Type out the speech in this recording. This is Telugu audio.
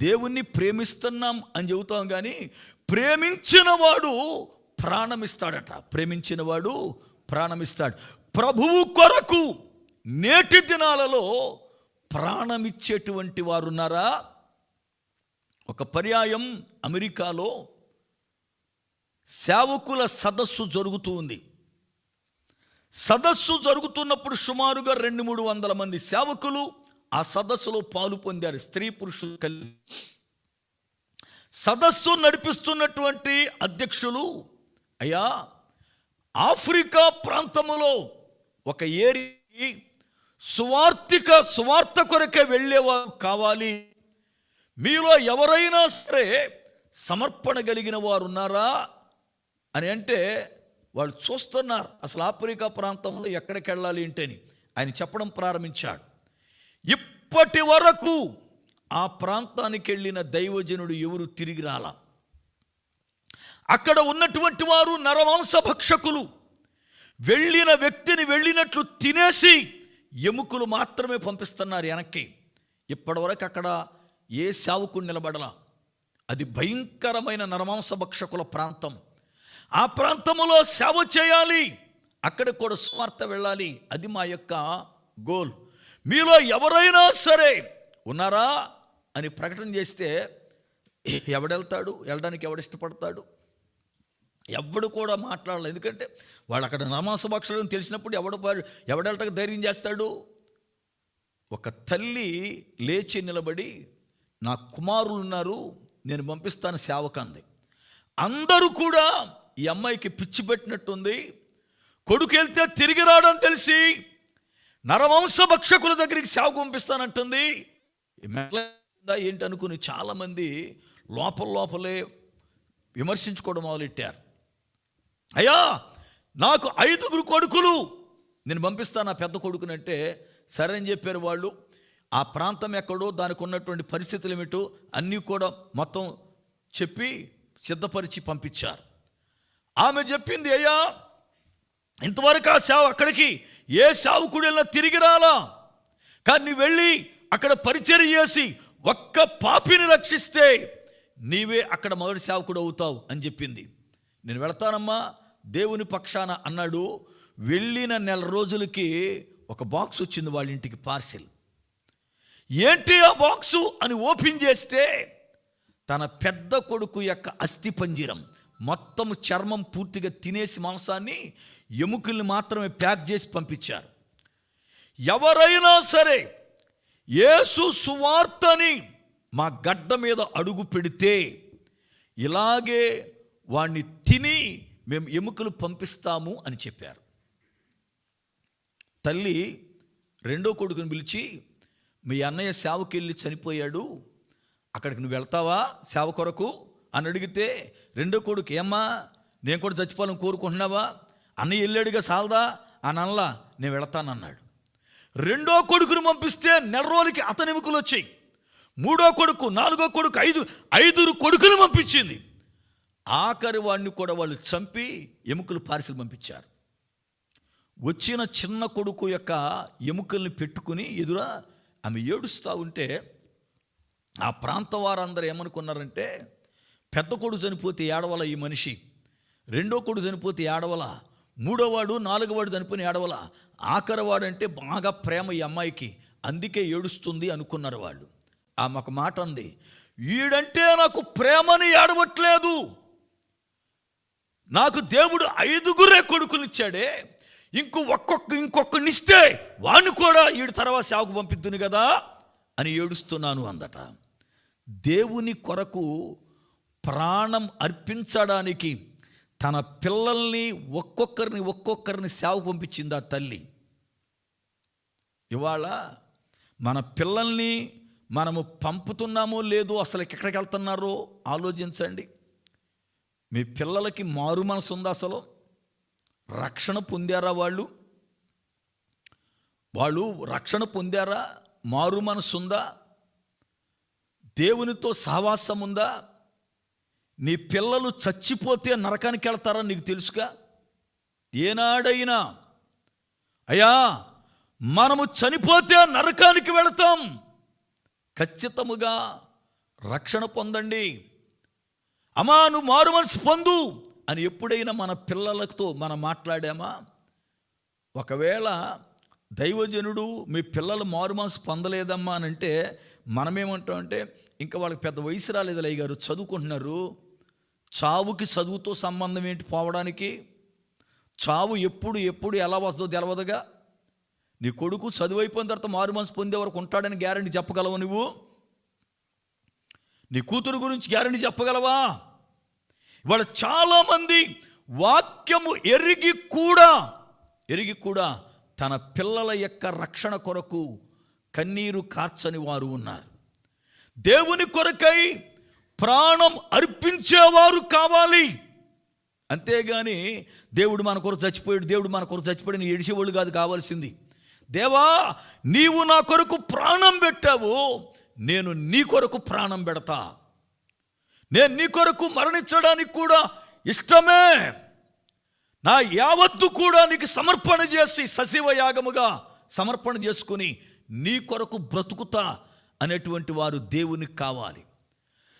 దేవుణ్ణి ప్రేమిస్తున్నాం అని చెబుతాం కానీ ప్రేమించిన వాడు ప్రాణమిస్తాడట. ప్రేమించిన వాడు ప్రాణమిస్తాడు. ప్రభువు కొరకు నేటి దినాలలో ప్రాణమిచ్చేటువంటి వారున్నారా? ఒక పర్యాయం అమెరికాలో సేవకుల సదస్సు జరుగుతూ ఉంది. సదస్సు జరుగుతున్నప్పుడు సుమారుగా రెండు మూడు వందల మంది సేవకులు ఆ సదస్సులో పాలు పొందారు. స్త్రీ పురుషులు కలిసి. సదస్సు నడిపిస్తున్నటువంటి అధ్యక్షులు అయ్యా ఆఫ్రికా ప్రాంతములో ఒక ఏరి సువార్థిక సువార్త కొరకే వెళ్ళేవారు కావాలి. మీలో ఎవరైనా సరే సమర్పణ కలిగిన వారు ఉన్నారా? అని అంటే వాళ్ళు చూస్తున్నారు. అసలు ఆఫ్రికా ప్రాంతంలో ఎక్కడికి వెళ్ళాలి ఏంటని ఆయన చెప్పడం ప్రారంభించాడు. ఇప్పటి వరకు ఆ ప్రాంతానికి వెళ్ళిన దైవజనుడు ఎవరు తిరిగి రాలా? అక్కడ ఉన్నటువంటి వారు నరవంశ భక్షకులు. వెళ్ళిన వ్యక్తిని వెళ్ళినట్లు తినేసి ఎముకలు మాత్రమే పంపిస్తున్నారు వెనక్కి. ఇప్పటివరకు అక్కడ ఏ సావుకుడు నిలబడలా? అది భయంకరమైన నరమాంస భక్షకుల ప్రాంతం. ఆ ప్రాంతములో సేవ చేయాలి. అక్కడ కూడా స్వార్థ వెళ్ళాలి. అది మా యొక్క గోల్. మీలో ఎవరైనా సరే ఉన్నారా అని ప్రకటన చేస్తే ఎవడెళ్తాడు? వెళ్ళడానికి ఎవడు ఇష్టపడతాడు? ఎవడు కూడా మాట్లాడలేదు ఎందుకంటే వాళ్ళు అక్కడ నమాసభక్షరం తెలిసినప్పుడు ఎవడు ఎవడెళ్ళటకు ధైర్యం చేస్తాడు? ఒక తల్లి లేచి నిలబడి నా కుమారులు ఉన్నారు నేను పంపిస్తాను సేవకంది అందరూ కూడా ఈ అమ్మాయికి పిచ్చి పెట్టినట్టుంది. కొడుకు వెళ్తే తిరిగి రావడం తెలిసి నరవంశ భక్షకుల దగ్గరికి సేవ పంపిస్తానంటుంది. మెట్ల ఏంటి అనుకుని చాలామంది లోపల లోపలే విమర్శించుకోవడం మొదలెట్టారు. అయ్యా నాకు ఐదుగురు కొడుకులు నేను పంపిస్తాను నా పెద్ద కొడుకునంటే సరే అని చెప్పారు వాళ్ళు. ఆ ప్రాంతం ఎక్కడో దానికి ఉన్నటువంటి పరిస్థితులు ఏమిటో అన్నీ కూడా మొత్తం చెప్పి సిద్ధపరిచి పంపించారు. ఆమె చెప్పింది అయ్యా ఇంతవరకు ఆ సేవ అక్కడికి ఏ సేవకుడు వెళ్ళినా తిరిగి రాలా. కానీ నువ్వు వెళ్ళి అక్కడ పరిచయం చేసి ఒక్క పాపిని రక్షిస్తే నీవే అక్కడ మొదటి సేవకుడు అవుతావు అని చెప్పింది. నేను వెళతానమ్మా దేవుని పక్షాన అన్నాడు. వెళ్ళిన నెల రోజులకి ఒక బాక్స్ వచ్చింది వాళ్ళ ఇంటికి పార్సిల్. ఏంటి ఆ బాక్సు అని ఓపెన్ చేస్తే తన పెద్ద కొడుకు యొక్క అస్థి పంజీరం మొత్తం చర్మం పూర్తిగా తినేసి మాంసాన్ని ఎముకల్ని మాత్రమే ప్యాక్ చేసి పంపించారు. ఎవరైనా సరే యేసు సువార్తని మా గడ్డ మీద అడుగు పెడితే ఇలాగే వాణ్ణి తిని మేము ఎముకలు పంపిస్తాము అని చెప్పారు. తల్లి రెండో కొడుకుని పిలిచి మీ అన్నయ్య సేవకి వెళ్ళి చనిపోయాడు. అక్కడికి నువ్వు వెళ్తావా సేవ కొరకు? అని అడిగితే రెండో కొడుకు ఏమ్మా నేను కూడా చచ్చిపోవాలని కోరుకుంటున్నావా? అన్నయ్య వెళ్ళాడుగా సాలదా అని అనలా నేను వెళతానన్నాడు. రెండో కొడుకును పంపిస్తే నెల రోజులకి అతని ఎముకలు వచ్చాయి. మూడో కొడుకు నాలుగో కొడుకు ఐదు ఐదుగురు కొడుకులు పంపించింది. ఆఖరి వాడిని కూడా వాళ్ళు చంపి ఎముకలు పార్సిల్ పంపించారు. వచ్చిన చిన్న కొడుకు యొక్క ఎముకల్ని పెట్టుకుని ఎదురా ఆమె ఏడుస్తూ ఉంటే ఆ ప్రాంత వారందరూ ఏమనుకున్నారంటే పెద్ద కొడుకు చనిపోతే ఏడవల ఈ మనిషి? రెండో కొడుకు చనిపోతే ఏడవల? మూడోవాడు నాలుగోవాడు చనిపోయిన ఏడవల ఆఖరవాడు అంటే బాగా ప్రేమ ఈ అమ్మాయికి. అందుకే ఏడుస్తుంది అనుకున్నారు వాళ్ళు. ఆమె ఒక మాట అంది వీడంటే నాకు ప్రేమని ఏడవట్లేదు. నాకు దేవుడు ఐదుగురే కొడుకునిచ్చాడే. ఇంకో ఒక్కొక్క ఇంకొకనిస్తే వాణ్ణి కూడా ఈడు తర్వాత సేవకు పంపిద్దును కదా అని ఏడుస్తున్నాను అందట. దేవుని కొరకు ప్రాణం అర్పించడానికి తన పిల్లల్ని ఒక్కొక్కరిని ఒక్కొక్కరిని సేవ పంపించింది ఆ తల్లి. ఇవాళ మన పిల్లల్ని మనము పంపుతున్నామో లేదో అసలు ఎక్కడికి వెళ్తున్నారో ఆలోచించండి. మీ పిల్లలకి మారు మనసు ఉందా అసలు? రక్షణ పొందారా వాళ్ళు? వాళ్ళు రక్షణ పొందారా? మారు మనసు ఉందా? దేవునితో సహవాసం ఉందా? నీ పిల్లలు చచ్చిపోతే నరకానికి వెళ్తారని నీకు తెలుసుగా? ఏనాడైనా. అయ్యా మనము చనిపోతే నరకానికి వెళతాం. ఖచ్చితముగా రక్షణ పొందండి. అమ్మా నువ్వు మారు మనసు పొందు అని ఎప్పుడైనా మన పిల్లలతో మనం మాట్లాడామా? ఒకవేళ దైవజనుడు మీ పిల్లలు మారు మనసు పొందలేదమ్మా అని అంటే మనమేమంటామంటే ఇంకా వాళ్ళకి పెద్ద వయసు రాలేదు అయ్య గారు చదువుకుంటున్నారు. చావుకి చదువుతో సంబంధం ఏంటి పోవడానికి? చావు ఎప్పుడు ఎప్పుడు ఎలా వస్తుందో తెలవదుగా? నీ కొడుకు చదువు అయిపోయిన తర్వాత మారు మనసు పొందే వరకు ఉంటాడని గ్యారంటీ చెప్పగలవు నువ్వు? నీ కూతురు గురించి గ్యారంటీ చెప్పగలవా? ఇవాళ చాలామంది వాక్యము ఎరిగి కూడా ఎరిగి కూడా తన పిల్లల యొక్క రక్షణ కొరకు కన్నీరు కార్చని వారు ఉన్నారు. దేవుని కొరకై ప్రాణం అర్పించేవారు కావాలి. అంతేగాని దేవుడు మన కొరకు చచ్చిపోయాడు దేవుడు మన కొరకు చచ్చిపోయాడు నీ ఏడిసేవాళ్ళు కాదు కావాల్సింది. దేవా నీవు నా కొరకు ప్రాణం పెట్టావు నేను నీ కొరకు ప్రాణం పెడతా. నేను నీ కొరకు మరణించడానికి కూడా ఇష్టమే. నా యావత్తు కూడా నీకు సమర్పణ చేసి సజీవ యాగముగా సమర్పణ చేసుకుని నీ కొరకు బ్రతుకుతా అనేటువంటి వారు దేవునికి కావాలి.